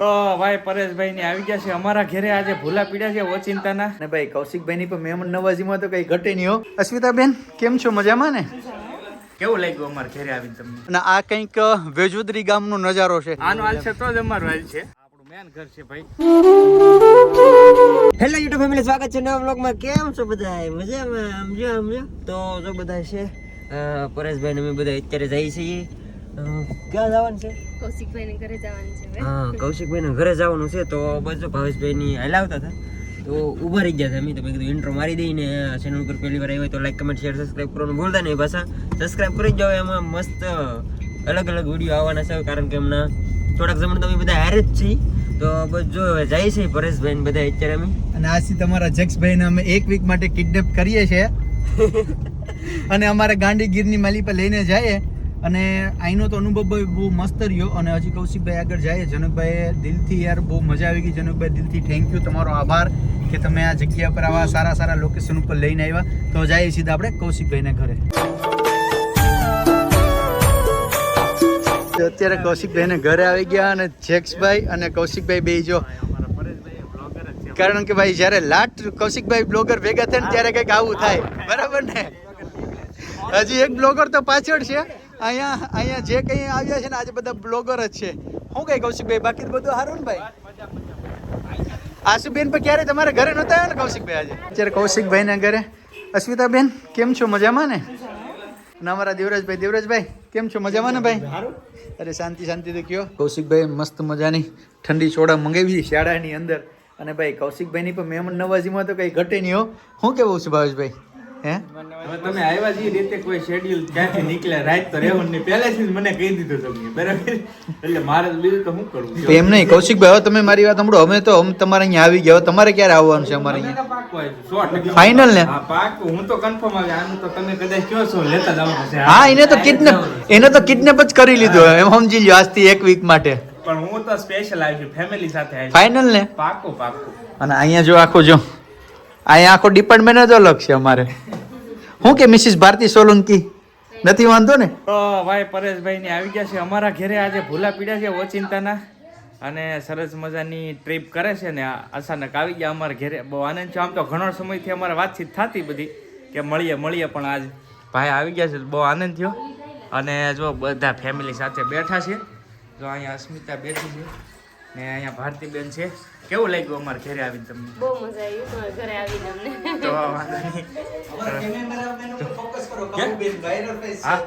તો ભાઈ પરેશભાઈ ને આવી ગયા છે. અમારા ઘરે આજે ભૂલા પીડ્યા છે ઓચિંતાના. ને ભાઈ કૌશિકભાઈ ની પણ મહેમાન નવાજીમાં તો કઈ ઘટે નહીં હો. અસ્મિતાબેન કેમ છો? મજામાં ને? કેવું લાગ્યું અમારા ઘરે આવીને તમને? અને આ કંઈક વેજુદરી ગામનો નજારો છે. આનો હાલ છે તો જ અમારો હાલ છે. આપણું મેન ઘર છે ભાઈ. હેલો યુટ્યુબ ફેમિલી સ્વાગત છે નવા બ્લોગમાં કેમ છો બધા મજામાં? સમજો સમજો તો જો બધા છે. પરેશભાઈ ને અમે બધા અત્યારે જઈએ છીએ. ક્યાં જવાનું છે? કૌશિકભાઈ ને ઘરે જવાનું છે હા કૌશિકભાઈને ઘરે જવાનું છે તો બસ જો ભાવેશભાઈ ની હલાવતા હતા તો ઊભા રહી ગયા હતા અમે. તો મેં કીધું ઇન્ટ્રો મારી દઈને ચેનલ ઉપર પહેલી વાર આવ્યો હોય તો લાઈક કમેન્ટ શેર સબસ્ક્રાઈબ કરવાનું ભૂલતા નહીં પાછા સબસ્ક્રાઈબ કરી જાઓ એમાં મસ્ત અલગ અલગ વીડિયો આવવાના છે કારણ કે એમના થોડાક જમણ તમે બધા હારે જ છીએ. તો બસ જો જાય છે પરેશભાઈ ને બધા અત્યારે અમે. અને આજથી તમારા જક્ષભાઈ ને અમે એક વીક માટે કિડનેપ કરીએ છીએ. અને અમારા ગાંડીગીરની માલી પર લઈને જઈએ. અને અહીંનો તો અનુભવ બહુ મસ્ત રહ્યો અને હજી કૌશિકભાઈ આગળ જાય જનકભાઈ દિલથી યાર બહુ મજા આવી ગઈ. જનકભાઈ દિલથી થેન્ક યુ તમારો આભાર કે તમે આ જગ્યા પર આવા સારા સારા લોકેશન ઉપર લઈને આવ્યા. તો જઈએ સીધા આપણે કૌશિકભાઈના ઘરે. અત્યારે કૌશિકભાઈને ઘરે આવી ગયા અને જેક્સભાઈ અને કૌશિકભાઈ બે જો. કારણ કે ભાઈ જ્યારે લાટ કૌશિકભાઈ બ્લોગર ભેગા થાય ને ત્યારે કંઈક આવું થાય. બરાબર ને? હજી એક બ્લોગર તો પાછળ છે. અહીંયા અહીંયા જે કંઈ આવ્યા છે ને આજે બધા બ્લોગર જ છે. શું કઈ કૌશિકભાઈ બાકી તો બધું સારું ને ભાઈ? આશુબેન પણ ક્યારે તમારા ઘરે નહોતા આવ્યા ને કૌશિકભાઈ આજે? અત્યારે કૌશિકભાઈના ઘરે. અસ્મિતાબેન કેમ છો? મજામાં ને? અને અમારા દેવરાજભાઈ દેવરાજભાઈ કેમ છો? મજામાં ને ભાઈ? અરે શાંતિ શાંતિ તો કયો. કૌશિકભાઈ મસ્ત મજાની ઠંડી સોડા મંગાવી શાળાની અંદર. અને ભાઈ કૌશિકભાઈની પણ મહેમાન નવાજીમાં તો કંઈ ઘટે નહીં હો. હું કેવું છું ભાવેશભાઈ? હે? તમે આવ્યા જે રીતે કોઈ શેડ્યુલ ક્યાંથી નીકળ્યા રાત તો રેવન ને પહેલેથી મને કહી દીધું તમને બરાબર? એટલે મારે બીજું તો શું કરવું એમ નહીં કૌશિકભાઈ હવે તમે મારી વાત સાંભળો. અમે તો અમે તમારે અહીંયા આવી ગયા. તમારે ક્યારે આવવાનું છે અમારે અહીંયા. Final ને? હા, પાકું. હું તો કન્ફર્મ આવે આનું તો તમે કદાચ કયો છો, લેતા જવાનું. હા એને તો કિડનેપ એને તો કિડનેપ જ કરી લીધો એમ સમજી લ્યો આજથી એક વીક માટે. પણ હું તો સ્પેશિયલ આવી છું. ફેમિલી સાથે આવી. ફાઇનલ ને? પાકું પાકું અને અહીંયા જો આખું જો અહીંયા આખો ડિપાર્ટમેન્ટ જ અલગ છે અમારે. હું કે મિસિસ ભારતી સોલંકી? નથી વાંધો ને? તો ભાઈ પરેશભાઈ ને આવી ગયા છે. અમારા ઘરે આજે ભૂલા પીડ્યા છે ઓચિંતાના. અને સરસ મજાની ટ્રીપ કરે છે ને અચાનક આવી ગયા અમારા ઘરે. બહુ આનંદ છે. આમ તો ઘણો સમયથી અમારે વાતચીત થતી બધી કે મળીએ મળીએ પણ આજ. ભાઈ આવી ગયા છે. બહુ આનંદ થયો. અને જો બધા ફેમિલી સાથે બેઠા છે. જો અહીંયા અસ્મિતા બેઠી છે ને અહીંયા ભારતીબેન છે. કેવું લાગ્યું અમારે ઘરે આવીને તમને? બહુ મજા આવી તમારા ઘરે આવીને અમને. તો વાંધો નહીં. હા?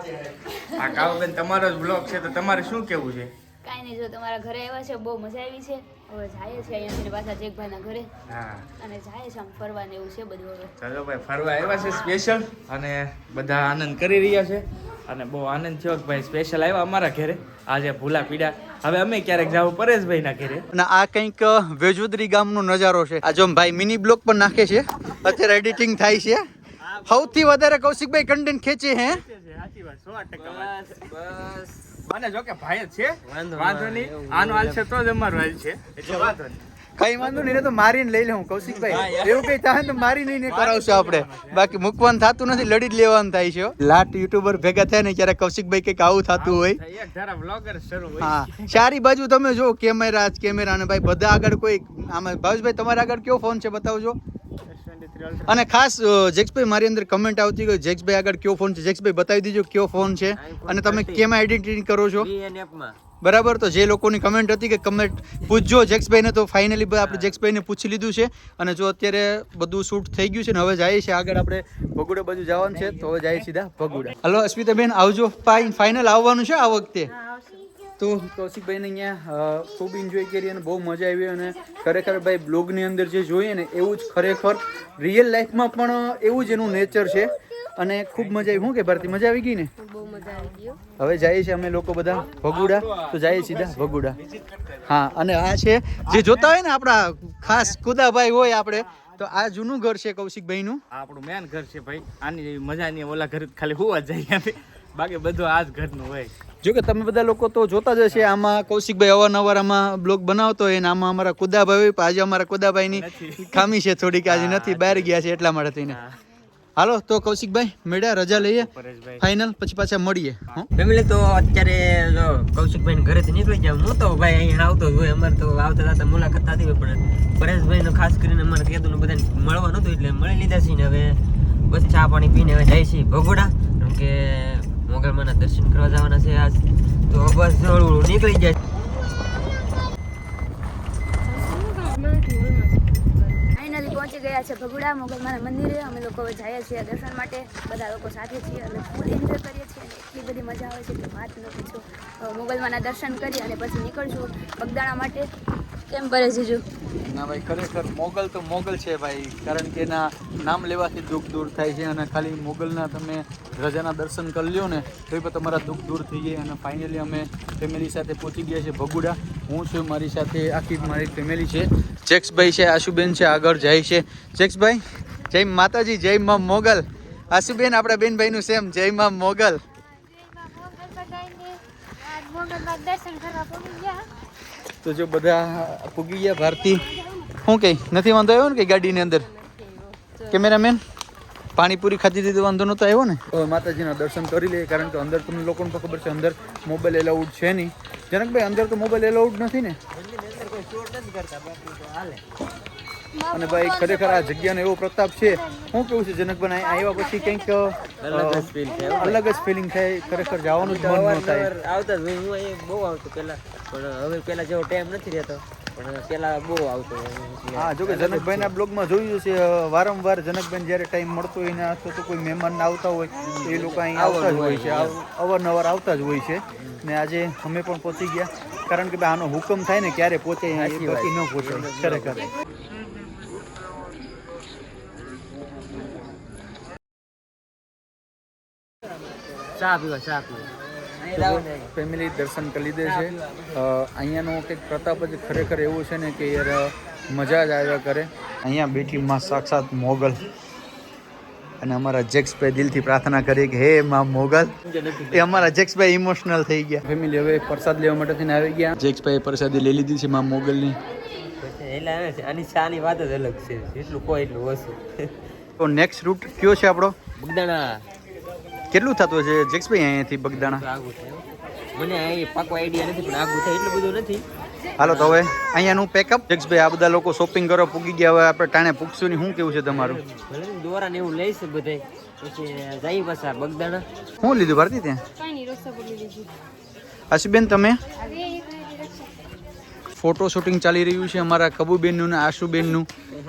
આ કાવુબેન તમારો જ બ્લોગ છે તો તમારે શું કેવું છે? કાંઈ નહીં જો તમારા ઘરે આવ્યા છે બહુ મજા આવી છે. હવે જાય છે અહીંયાથી પાછા જેકભાઈના ઘરે. હા. અને જાય છે આમ ફરવાને એવું છે બધું હવે. ચાલો ભાઈ ફરવા આવ્યા છે સ્પેશિયલ અને બધા આનંદ કરી રહ્યા છે. અને બહુ આનંદ થયો કે ભાઈ સ્પેશિયલ આવ્યા અમારા ઘરે. આજે ભૂલા પીડા. હવે અમે ક્યારેક જાવ પરેશભાઈના ઘરે. અને આ કંઈક વેજુદરી ગામનો નજારો છે. આ જો ભાઈ મિની બ્લોક પણ નાખે છે. અત્યારે એડિટિંગ થાય છે. સૌથી વધારે કૌશિકભાઈ કન્ટેન્ટ ખેંચે હે. બસ અને જો કે ભાઈ છે. વાંધો નહીં. આનો હાલ છે તો જ અમારો હાલ છે. એટલે વાંધો નહીં. કઈ વાંધો નહીં તો મારીને લઈ લઉં કૌશિકભાઈ. એવું કઈ થાય તો મારી નહીં કરાવશું આપણે. બાકી મૂકવાનું થતું નથી લડી જ લેવાનું થાય છે લાટ યુટ્યુબર ભેગા થાય ને ત્યારે કૌશિકભાઈ કંઈક આવું થતું હોય. એક ધારા બ્લોગર શરૂ હોય. હા ચારી બાજુ તમે જો કેમેરા જ કેમેરા ને ભાઈ બધા આગળ કોઈ આમાં ભાવેશભાઈ તમારા આગળ કયો ફોન છે બતાવજો. અને ખાસ જેક્સભાઈ મારી અંદર કમેન્ટ આવતી કે જેક્સભાઈ આગળ કયો ફોન છે જેક્સભાઈ બતાવી દીજો કયો ફોન છે. અને તમે કેમાં એડિટિંગ કરો છો? બરાબર? તો જે લોકોની કમેન્ટ હતી કે કમેન્ટ પૂછજો જેક્સભાઈને તો ફાઇનલી આપણે જેક્સભાઈને પૂછી લીધું છે. અને જો અત્યારે બધું શૂટ થઈ ગયું છે ને હવે જાય છે આગળ આપણે ભગુડા બાજુ જવાનું છે. તો હવે જાય સીધા ભગુડા. હલો અસ્મિતાબેન આવજો. ફાઇનલ આવવાનું છે આ વખતે? તો કૌશિકભાઈને અહીંયા ખૂબ એન્જોય કરી અને બહુ મજા આવી અને ખરેખર ભાઈ બ્લોગની અંદર જે જોઈએ ને એવું જ ખરેખર રિયલ લાઈફમાં પણ એવું જ એનું નેચર છે. અને ખૂબ મજા આવી. શું કે ભારતી મજા આવી ગઈ ને? હવે જઈએ છીએ અમે લોકો બધા ભગુડા. તો જઈએ સીધા ભગુડા. હા અને આ છે જે જોતા હોય ને આપણા ખાસ કુદાભાઈ હોય આપણે તો આ જૂનું ઘર છે કૌશિકભાઈનું. નું આપણું મેન ઘર છે ભાઈ. આની જેવી મજા નહીં ઓલા ઘર ખાલી હોવા જઈએ જાય બાકી બધું આ જ ઘરનું હોય. જો કે તમે બધા લોકો તો જોતા જ હશે આમાં કૌશિકભાઈ અવારનવાર આમાં બ્લોગ બનાવતો હોય ને આમાં અમારા કુદાભાઈ આજે અમારા કુદાભાઈની ખામી છે થોડીક આજે નથી બહાર ગયા છે એટલા માટે થઈને. હાલો તો કૌશિકભાઈ મેળ્યા રજા લઈએ. ફાઇનલ પછી પાછા મળીએ ફેમિલી તો અત્યારે જો કૌશિકભાઈ ઘરેથી નીકળી જાય હું તો ભાઈ અહીંયા આવતો હોય. અમારે તો આવતા હતા મુલાકાત થતી હોય પણ પરેશભાઈ ખાસ કરીને અમારે કીધું બધાને મળવા નતું એટલે મળી લીધા છે ને હવે બસ ચા પાણી પીને હવે જાય છે ભગોડા. કેમ કે મોગલમાના દર્શન કરવા જવાના છે આજ. તો બસ નીકળી જાય. છે ભગુડા મોગલમાના મંદિરે, અમે લોકો જઈએ છીએ દર્શન માટે. બધા લોકો સાથે છીએ અને ફૂલ એન્જોય કરીએ છીએ અને એટલી બધી મજા આવે છે કે વાત ન પૂછો. મોગલમાના દર્શન કરી અને પછી નીકળશું પગદાણા માટે. કેમ ભરે જીજુ? ના ભાઈ, ખરેખર મોગલ તો મોગલ છે ભાઈ, કારણ કે એના નામ લેવાથી દુઃખ દૂર થાય છે અને ખાલી મોગલના તમે રજાના દર્શન કરી લ્યો ને તો પણ તમારા દુઃખ દૂર થઈ જાય અને ફાઇનલી અમે ફેમિલી સાથે પહોંચી ગયા છે ભગુડા. હું છું, મારી સાથે આખી મારી ફેમિલી છે. જેક્સભાઈ છે, આશુબેન છે, આગળ જાય છે. જેક્સભાઈ, જય માતાજી, જય મા મોગલ. આશુબેન, આપણા બેનભાઈનું સેમ, જય મા મોગલ. તો જો બધા પૂગી ગયા ભારતી. શું કઈ, નથી વાંધો આવ્યો ને કે ગાડીની અંદર? કેમેરામેન પાણીપુરી ખાધી દીધું, વાંધો નતો આવ્યો ને? હવે માતાજીના દર્શન કરી લઈએ, કારણ કે અંદર તમને લોકોને ખબર છે, અંદર મોબાઈલ એલાઉડ છે નહીં. જનકભાઈ, અંદર તો મોબાઈલ એલાઉડ નથી ને? અને ભાઈ ખરેખર આ જગ્યાનો એવો પ્રતાપ છે. શું કેવું છે જનકભાઈ આવ્યા પછી કંઈક અલગ જ feel થાય. અલગ જ ફિલિંગ થાય ખરેખર જવાનું જ મન ન થાય. આવતા જ હું અહીં બહુ આવતો પહેલા. પણ હવે પહેલા જેવો ટાઈમ નથી રહેતો. પણ પહેલા બહુ આવતો હા જો કે જનકભાઈના બ્લોગમાં જોયું છે વારંવાર જનકભાઈ જ્યારે ટાઈમ મળતો હોય ને અથવા તો કોઈ મહેમાન આવતા હોય તો એ લોકો અહીં આવતા જ હોય છે. અવારનવાર આવતા જ હોય છે. ને આજે અમે પણ પહોંચી ગયા. કારણ કે આનો હુકમ થાય ને ક્યારે પોતે ન પહોંચે ખરેખર. ચા પીવા ચા પીવા. ફેમિલી દર્શન કરી લીધે છે. અહીંયાનો કંઈક પ્રતાપ જ ખરેખર એવું છે ને કે યાર મજા જ આવ્યા કરે. અહીંયા બેઠી માં સાક્ષાત મોગલ. અને અમારા અધ્યક્ષભાઈ દિલથી પ્રાર્થના કરી કે હે માં મોગલ એ અમારા અધ્યક્ષભાઈ ઇમોશનલ થઈ ગયા. ફેમિલી હવે પ્રસાદ લેવા માટે થઈને આવી ગયા. અધ્યક્ષભાઈ પ્રસાદી લઈ લીધી છે માં મોગલની. એટલે આવે છે. આની ચાની વાત જ અલગ છે. જેટલું કોઈ એટલું ઓછું. તો નેક્સ્ટ રૂટ કયો છે આપણો? બગદાણા. કેટલું થતું છે જેક્સભાઈ અહીંયાથી બગદાણા? મને અહીં પાકો આઈડિયા નથી પણ આગું થાય એટલું બધું નથી. હાલો તો હવે અહીંયાનું પેકઅપ જેક્સભાઈ આ બધા લોકો શોપિંગ કરવા પૂગી ગયા હવે આપણે ટાણે પૂગશું નહીં શું કેવું છે તમારું? દોરા ને એવું લઈશ બધે. પછી જાય પાછા બગદાણા. શું લીધું ભારતી ત્યાં કઈ નહીં રસ્તા બોલી લીધી. આશુબેન તમે હવે એક મિનિટ રસ્તા ફોટો શૂટિંગ ચાલી રહ્યું છે અમારા કબુબેનનું ને આશુબેનનું.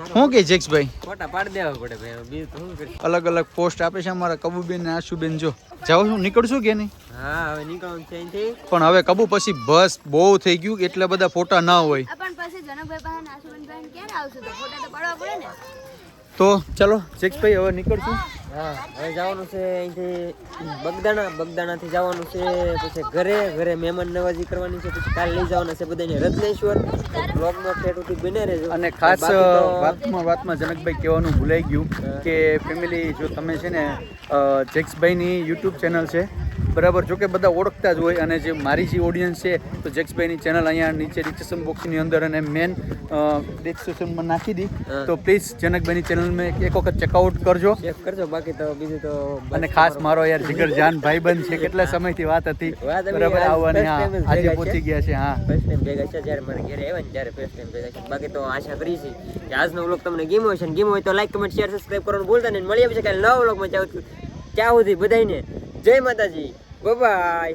શું કે જેક્સભાઈ? ફોટા પાડી દેવા પડે ભાઈ બીજું શું અલગ અલગ પોસ્ટ આપે છે અમારા કબુબેન ને આશુબેન. જો જાઓ છું નીકળશું કે નહીં? હા હવે નીકળવાનું છે અહીંથી. પણ હવે કબુ પછી બસ બહુ થઈ ગયું કે એટલા બધા ફોટા ના હોય. પણ પછી જનકભાઈ પાસે નાસુબેનભાઈ ક્યારે આવશે? તો ફોટા તો પાડવા પડે ને. તો ચલો જેક્સભાઈ હવે નીકળશું. હા હવે જવાનું છે અહીંથી બગદાણા બગદાણાથી જવાનું છે પછી ઘરે ઘરે મહેમાન નવાજી કરવાની છે પછી કાલે લઈ જવાના છે બધાને રત્નેશ્વર. બ્લોગમાં ઠેઠ સુધી બને રહેજો. અને ખાસ વાતમાં વાતમાં જનકભાઈ કહેવાનું ભૂલાઈ ગયું કે ફેમિલી જો તમે છે ને જેક્સભાઈની યુટ્યુબ ચેનલ છે બરાબર. જો કે બધા ઓળખતા જ હોય અને જે મારી જે ઓડિયન્સ છે તો જેક્સભાઈની ચેનલ અહીંયા નીચે ડિસ્ક્રિપ્શન બોક્સની અંદર અને મેન ડિસ્ક્રિપ્શનમાં નાખી દી. તો પ્લીઝ જનકભાઈની ચેનલમાં એક વખત ચેકઆઉટ કરજો. ચેક કરજો. બાકી તો બીજું તો અને ખાસ મારો યાર જીગર જાન ભાઈબંધ છે કેટલા સમયથી વાત હતી. વાત હતી, બરાબર આવવાની હા આજે પહોંચી ગયા છે હા. ફર્સ્ટ ટાઈમ ભેગા છે જ્યારે મારા ઘરે આવ્યા ને ત્યારે ફર્સ્ટ ટાઈમ ભેગા છે. બાકી તો આશા કરી છે કે આજનો વ્લોગ તમને ગમ્યો હોય છે ને ગમ્યો હોય તો લાઈક કમેન્ટ શેર સબસ્ક્રાઇબ કરવાનું ભૂલતા નહીં. મળીએ પછી કાલે નવા વ્લોગમાં ચાવ ત્યાં સુધી બધાને જય માતાજી. 拜拜。